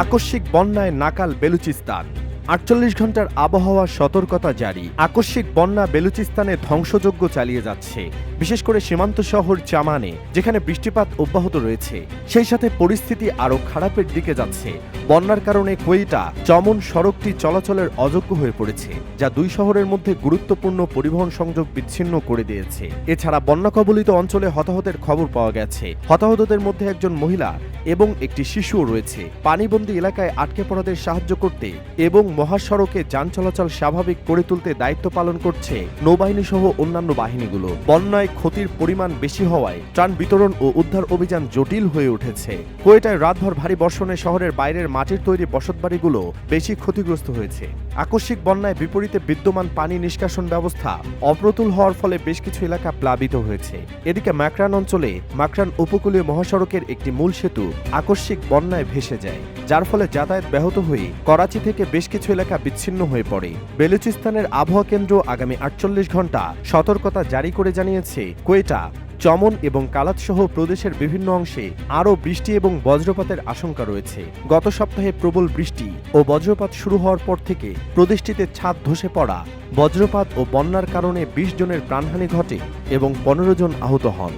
আকস্মিক বন্যায় নাকাল বেলুচিস্তান। আটচল্লিশ ঘণ্টার আবহাওয়া সতর্কতা জারি। আকস্মিক বন্যা বেলুচিস্তানে ধ্বংসযজ্ঞ চালিয়ে যাচ্ছে। বিশেষ করে সীমান্ত শহর জামানে, যেখানে বৃষ্টিপাত অব্যাহত রয়েছে। সেই সাথে পরিস্থিতি আরও খারাপের দিকে যাচ্ছে। বন্যার কারণে কোয়েটা চমন সড়কটি চলাচলের অযোগ্য হয়ে পড়েছে, যা দুই শহরের মধ্যে গুরুত্বপূর্ণ পরিবহন সংযোগ বিচ্ছিন্ন করে দিয়েছে। এছাড়া বন্যা কবলিত অঞ্চলে হতাহতের খবর পাওয়া গেছে। হতাহতদের মধ্যে একজন মহিলা এবং একটি শিশুও রয়েছে। পানিবন্দী এলাকায় আটকে পড়াদের সাহায্য করতে এবং মহাসড়কে যান চলাচল স্বাভাবিক করে তুলতে দায়িত্ব পালন করছে নৌবাহিনী সহ অন্যান্য বাহিনীগুলো। বন্যায় ক্ষতির পরিমাণ বেশি হওয়ায় ত্রাণ বিতরণ ও উদ্ধার অভিযান জটিল হয়ে উঠেছে। কোয়েটায় রাতভর ভারী বর্ষণে শহরের বাইরের মাটির তৈরি বসতবাড়িগুলো বেশি ক্ষতিগ্রস্ত হয়েছে। আকস্মিক বন্যায় বিপরীতে বিদ্যমান পানি নিষ্কাশন ব্যবস্থা অপ্রতুল হওয়ার ফলে বেশ কিছু এলাকা প্লাবিত হয়েছে। এদিকে ম্যাকরান অঞ্চলে মাকরান উপকূলীয় মহাসড়কের একটি মূল সেতু আকস্মিক বন্যায় ভেসে যায়, যার ফলে যাতায়াত ব্যাহত হয়ে করাচি থেকে বেশ কিছু এলাকা বিচ্ছিন্ন হয়ে পড়ে। বেলুচিস্তানের আবহাওয়া কেন্দ্র আগামী আটচল্লিশ ঘণ্টা সতর্কতা জারি করে জানিয়েছে কোয়েটা, চমন এবং কালাত সহ প্রদেশের বিভিন্ন অংশে আরও বৃষ্টি এবং বজ্রপাতের আশঙ্কা রয়েছে। গত সপ্তাহে প্রবল বৃষ্টি ও বজ্রপাত শুরু হওয়ার পর থেকে প্রদেশটিতে ছাদ ধসে পড়া, বজ্রপাত ও বন্যার কারণে বিশ জনের প্রাণহানি ঘটে এবং পনেরো জন আহত হন।